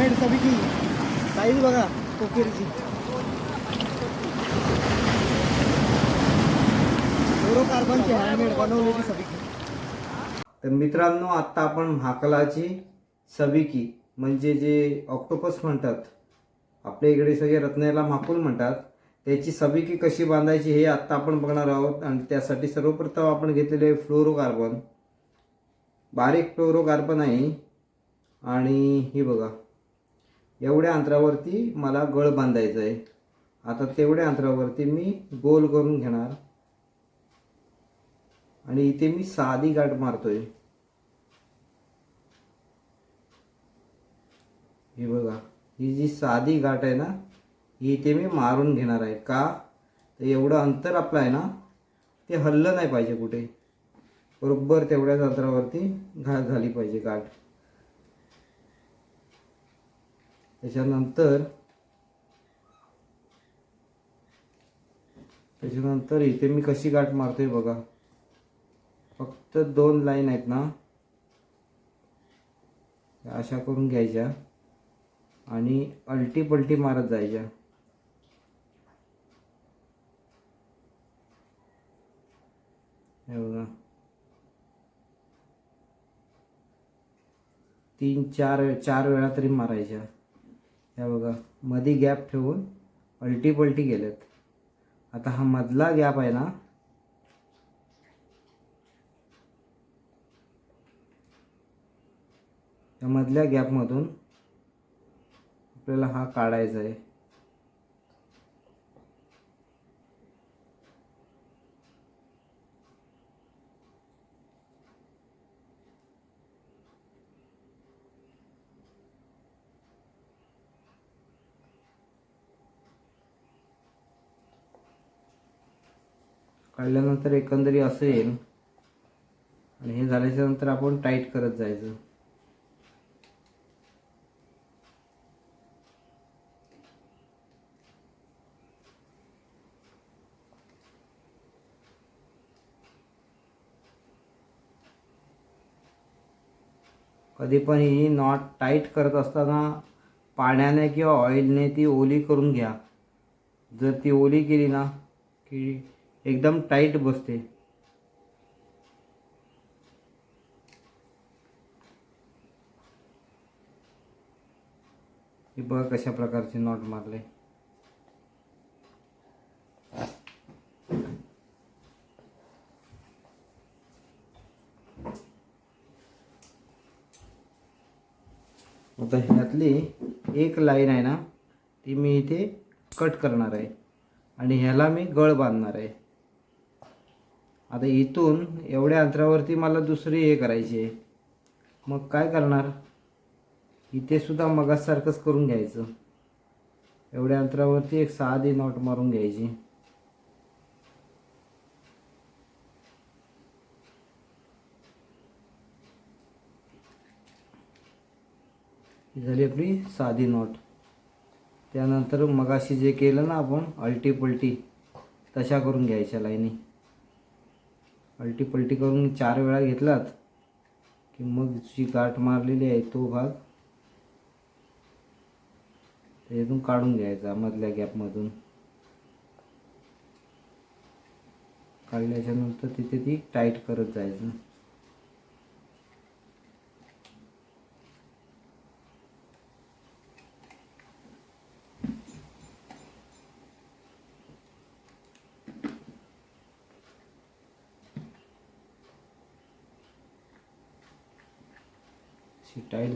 Handmade सबिकी size बघा कोकेरची handmade बनवलेली तर मित्रांनो आत्ता आपण म्हाकलाची सबिकी म्हणजे जे ऑक्टोपस म्हणतात आपल्या इकडे सगळे रत्नाला म्हाकुल म्हणतात त्याची सबिकी कशी बांधायची हे आत्ता आपण बघणार आहोत. आणि त्यासाठी सर्वप्रथम आपण घेतलेले फ्लोरोकार्बन बारीक फ्लोरोकार्बन आहे. आणि हे बघा. एवढ्या अंतरावरती मला गळ बांधायचा आहे. आता तेवढ्या अंतरावरती मी गोल करून घेणार. आणि इथे मी साधी गाठ मारतोय. हे बघा ही जी साधी गाठ आहे ना ही इथे मी मारून घेणार आहे. का? तर एवढं अंतर आपलं आहे ना ते हल्लं नाही पाहिजे कुठे. बरोबर तेवढ्याच अंतरावरती घा झाली पाहिजे गाठ. त्याच्यानंतर त्याच्यानंतर इथे मी कशी गाठ मारतोय बघा. फक्त दोन लाईन आहेत ना. अशा करून घ्यायच्या. आणि अल्टी पलटी मारत जायच्या. हे बघा. तीन चार चार वेळा तरी मारायच्या. ह्या बघा मध्ये गॅप ठेवून अल्टी पलटी गेलेत आता हा मधला गॅप आहे ना त्या मधल्या गॅपमधून आपल्याला हा काढायचा आहे. काढल्यानंतर एकंदरी असं येईल. आणि हे झाल्याच्यानंतर आपण टाईट करत जायचं. कधी पण ही नॉट टाईट करत असताना पाण्याने किंवा ऑइलने ती ओली करून घ्या. जर ती ओली केली ना की एकदम टाईट बसते. हे बघा कशा प्रकारचे नॉट मारले. आता ह्यातली एक लाईन आहे ना ती मी इथे कट करणार आहे. आणि ह्याला मी गळ बांधणार आहे. आता इथून एवढ्या अंतरावरती मला दुसरी हे करायची. आहे मग काय करणार? इथे सुद्धा मगासारखंच करून घ्यायचं. एवढ्या अंतरावरती एक साधी नॉट मारून घ्यायची. झाली आपली साधी नॉट. त्यानंतर मगाशी जे केलं ना आपण अल्टी पलटी तशा करून घ्यायच्या लाईनी. पलटी करून चार वेळा घेतलात की मग जी गाठ मारलेली आहे तो भाग त्याच्यातून काढून घ्यायचा मधल्या गॅपमधून काढल्याच्यानंतर तिथे ती टाईट करत जायचं.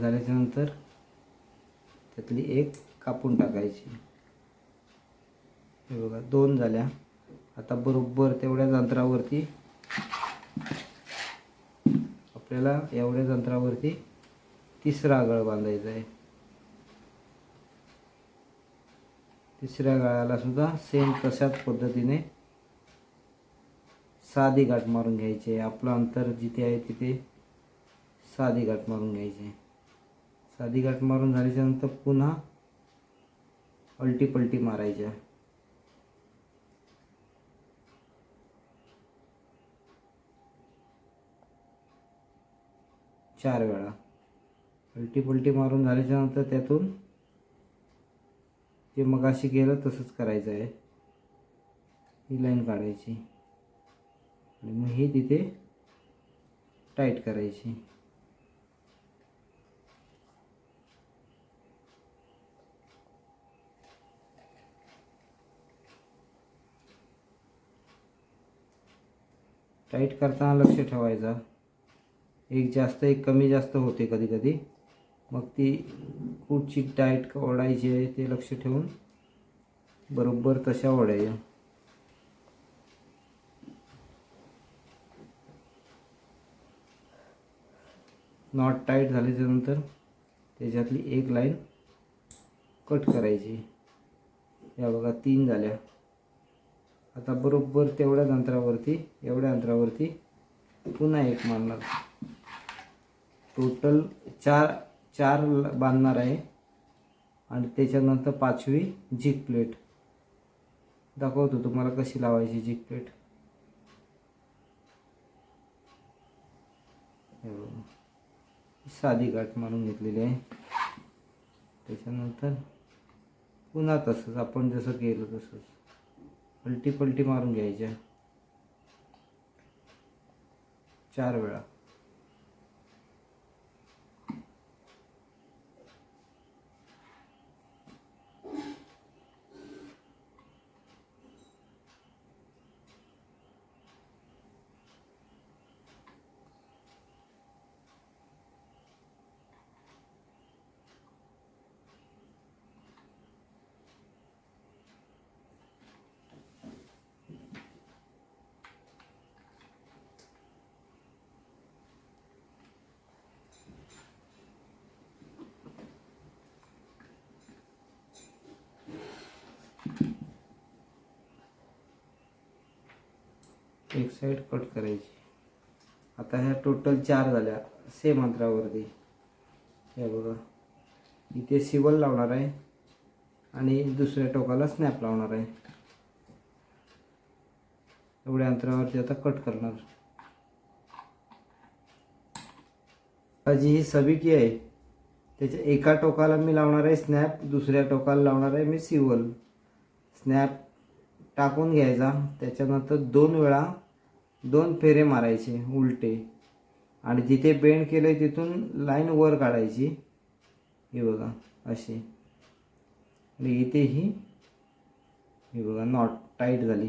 झाल्याच्यानंतर झाल्याच्यानंतर त्यातली एक कापून टाकायची. हे बघा दोन झाल्या. आता बरोबर तेवढ्याच अंतरावरती आपल्याला एवढ्याच अंतरावरती तिसरा गळ बांधायचा आहे. तिसऱ्या गळाला सुद्धा सेम तशाच पद्धतीने साधी गाठ मारून घ्यायची आहे. आपलं अंतर जिथे आहे तिथे साधी गाठ मारून घ्यायची साधी गाठ मारून झाल्याच्यानंतर पुन्हा अल्टी पलटी मारायच्या. चार वेळा. पलटी पलटी मारून झाल्याच्यानंतर त्यातून जे मगाशी केलं तसंच करायचं आहे. ही लाईन काढायची. आणि मग ही तिथे टाईट करायची. टाईट करताना लक्ष ठेवायचा. एक जास्त एक कमी जास्त होते कधी कधी. मग ती कुठची टाईट ओढायची आहे ते लक्ष ठेवून बरोबर तशा ओढायच्या. नॉट टाईट झाल्याच्यानंतर त्याच्यातली एक लाईन कट करायची. या बघा तीन झाल्या. आता बरोबर तेवढ्याच अंतरावरती एवढ्या अंतरावरती पुन्हा एक मारणार. टोटल चार चार ल- बांधणार आहे. आणि त्याच्यानंतर पाचवी जिक प्लेट दाखवतो तुम्हाला कशी लावायची जिक प्लेट साधी गाठ मारून घेतलेली आहे. त्याच्यानंतर पुन्हा तसंच आपण जसं केलं तसंच. पलटी पलटी मारून घ्यायच्या. चार वेळा. एक साईड कट करायची. आता ह्या टोटल चार झाल्या. सेम अंतरावरती. हे बघा. इथे सिवल लावणार आहे. आणि दुसऱ्या टोकाला स्नॅप लावणार आहे. एवढ्या अंतरावरती आता कट करणार. आता जी ही सबिकी आहे? त्याच्या एका टोकाला मी लावणार आहे स्नॅप दुसऱ्या टोकाला लावणार आहे मी सिवल स्नॅप टाकून घ्यायचा. त्याच्यानंतर दोन वेळा दोन फेरे मारायचे उलटे. आणि जिथे बेंड केलं आहे तिथून लाईन वर काढायची. हे बघा अशी. आणि इथे ही हे बघा नॉट टाईट झाली.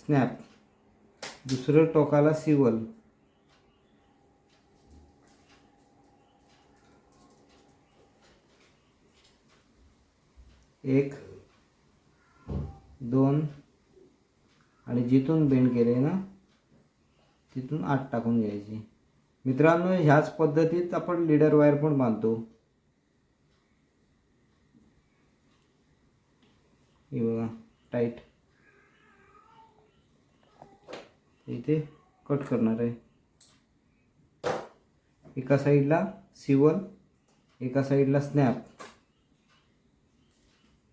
स्नॅप. दुसरं टोकाला सिवल. एक दोन. आणि जिथून बेंड केले ना तिथून आठ टाकून घ्यायची. मित्रांनो ह्याच पद्धतीत आपण लीडर वायर पण बांधतो. हे बघा टाईट इथे कट करणार आहे. एका साईडला सिवल एका साईडला स्नॅप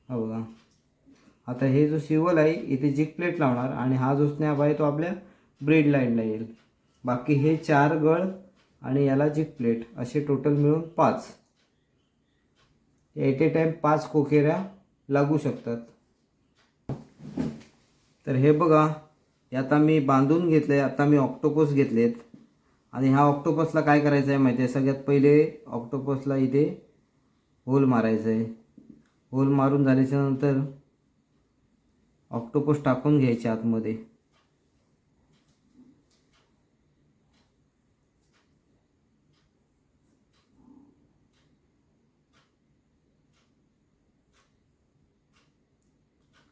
हा बघा. आता हे जो शिवल आहे इथे जिक प्लेट लावणार आणि हा जो स्नॅप आहे तो आपल्या ब्रेड लाईनला येईल. बाकी हे चार गळ आणि याला जिक प्लेट असे टोटल मिळून पाच. एट ए टाईम पाच कोकेऱ्या लागू शकतात. तर हे बघा हे आता मी बांधून घेतले आता मी ऑक्टोपस घेतलेत. आणि ह्या ऑक्टोपसला काय करायचं आहे माहिती आहे? सगळ्यात पहिले ऑक्टोपसला इथे होल मारायचं आहे होल मारून झाल्याच्यानंतर ऑक्टोपस टाकून घ्यायचे आतमध्ये.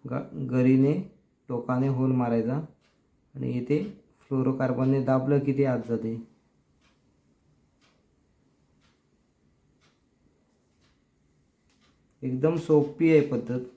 ग गरीने टोकाने होल मारायचा. आणि इथे फ्लोरोकार्बनने दाबलं की ते आत जाते. एकदम सोपी आहे पद्धत.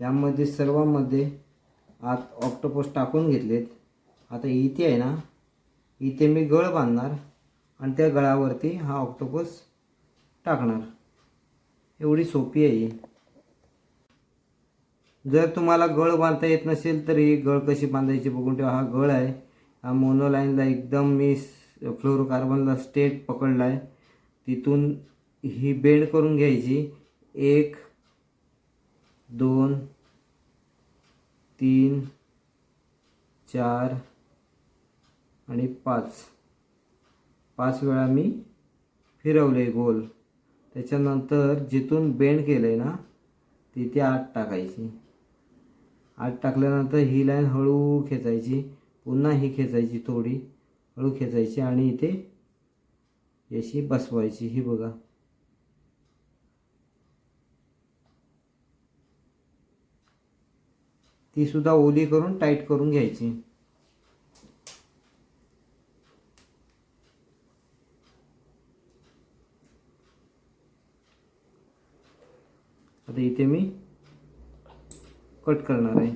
यामध्ये सर्वांमध्ये आत ऑक्टोपस टाकून घेतलेत. आता इथे आहे ना इथे मी गळ बांधणार आणि त्या गळावरती हा ऑक्टोपस टाकणार. एवढी सोपी आहे ही. जर तुम्हाला गळ बांधता येत नसेल तर ही गळ कशी बांधायची बघून ठेवा. हा गळ आहे. हा मोनोलाईनला एकदम मी फ्लोरोकार्बनला स्टेट पकडला आहे तिथून ही बेंड करून घ्यायची. एक दोन तीन चार आणि पाच. पाच वेळा मी फिरवले गोल. त्याच्यानंतर जिथून बेंड केलं आहे ना तिथे आठ टाकायची. आठ टाकल्यानंतर ही लाईन हळू खेचायची पुन्हा ही खेचायची थोडी हळू खेचायची आणि इथे याशी बसवायची. ही बघा. ती सुद्धा ओली करून टाईट करून घ्यायची. आता इथे मी कट करणार आहे.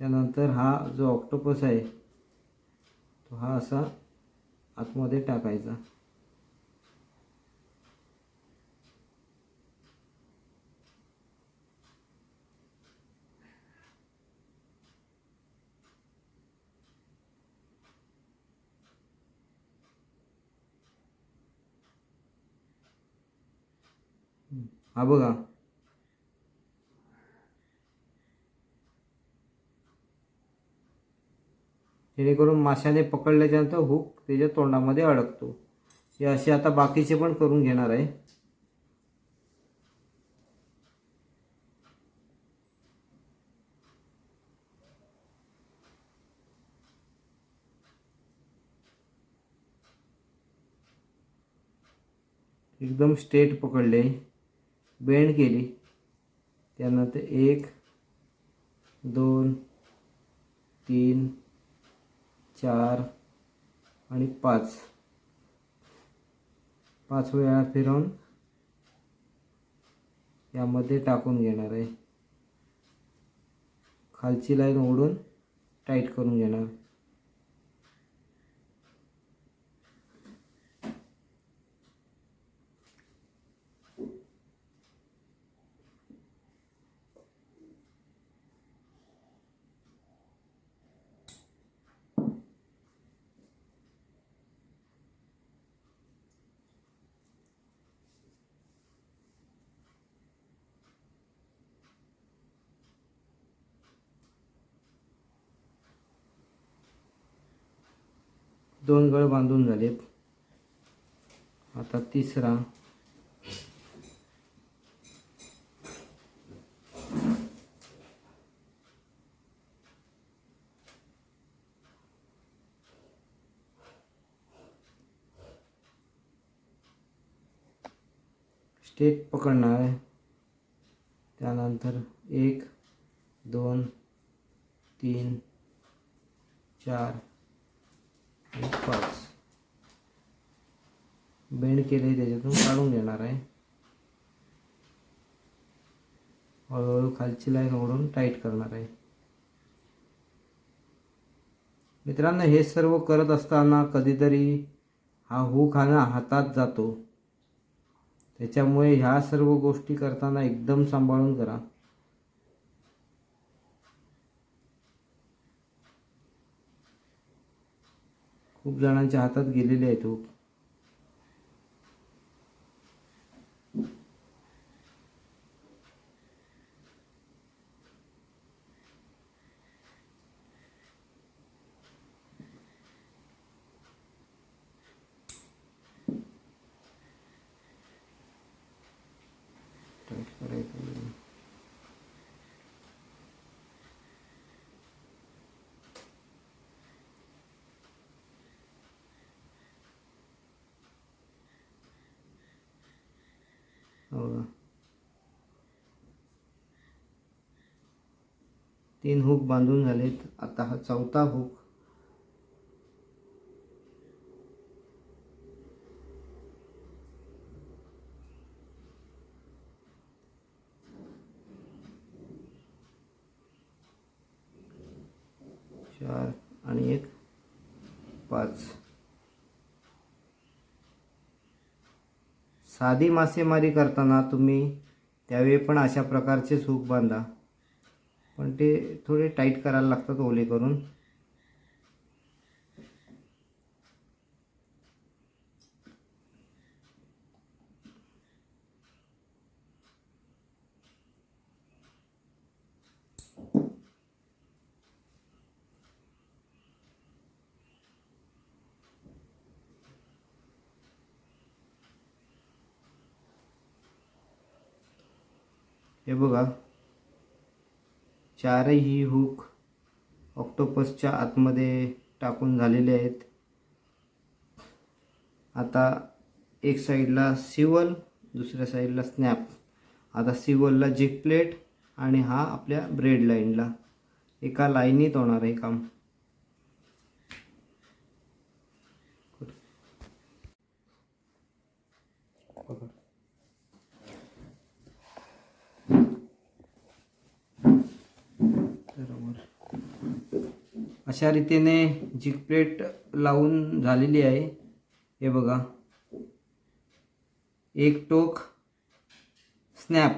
त्यानंतर हा जो ऑक्टोपस आहे तो हा असा आतमध्ये टाकायचा. हा बघा. जेणेकरून माशाने पकडल्याच्यानंतर हुक त्याच्या तोंडामध्ये अडकतो. हे असे आता बाकीचे पण करून घेणार आहे. एकदम स्ट्रेट पकडले. बेंड केली. त्यानंतर एक दोन तीन चार आणि पाच. पाच वेळा फिरवून यामध्ये टाकून घेणार आहे. खालची लाईन ओढून टाईट करून घेणार. दोन गळ बांधून झालेत. आता तिसरा. स्टेट पकडणार आहे. त्यानंतर एक दोन तीन चार पाच. बेंड केले त्याच्यातून काढून घेणार आहे. हळूहळू खालची लाईन ओढून टाईट करणार आहे. मित्रांनो हे सर्व करत असताना कधीतरी हा हुक हा हातात जातो. त्याच्यामुळे ह्या सर्व गोष्टी करताना एकदम सांभाळून करा. खूप जणांच्या हातात गेलेले आहेत. तीन हुक बांधून झालेत. आता हा चौथा हुक. चार आणि एक. पाच. साधी मासेमारी करताना तुम्ही त्यावेळी पण अशा प्रकारचे सूक बांधा. पण ते थोडे टाईट करायला लागतात ओले करून. हे बघा. चारही हुक ऑक्टोपसच्या आतमध्ये टाकून झालेले आहेत. आता एक साईडला सिवल दुसऱ्या साईडला स्नॅप आता सिवलला जिक प्लेट आणि हा आपल्या ब्रेड लाईनला एका लाईनीत होणार आहे काम बरोबर अशा रीतीने जिक प्लेट लावून झालेली आहे हे बघा. एक टोक स्नॅप.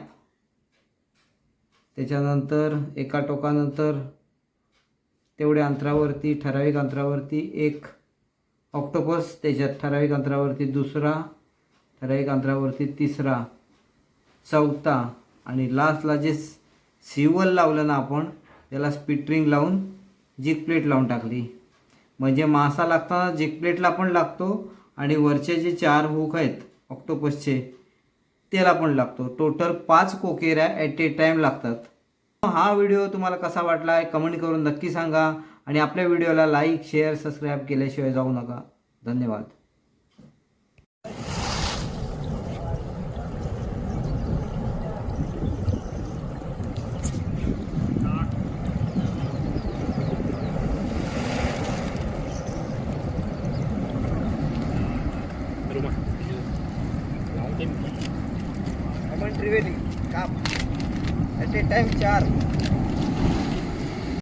त्याच्यानंतर एका टोकानंतर तेवढ्या अंतरावरती ठराविक अंतरावरती एक ऑक्टोपस त्याच्यात ठराविक अंतरावरती दुसरा ठराविक अंतरावरती तिसरा चौथा आणि लास्टला जे सिवल लावलं ना आपण त्याला स्पिटरिंग लावून जिक प्लेट लावून टाकली. म्हणजे मासा लागताना जिक प्लेटला पण लागतो आणि वरचे जे चार हुक आहेत ऑक्टोपसचे त्याला पण लागतो. टोटल पाच कोकेऱ्या ॲट ए टाईम लागतात. हा व्हिडिओ तुम्हाला कसा वाटला आहे कमेंट करून नक्की सांगा आणि आपल्या व्हिडिओला लाईक शेअर सबस्क्राईब केल्याशिवाय जाऊ नका. धन्यवाद.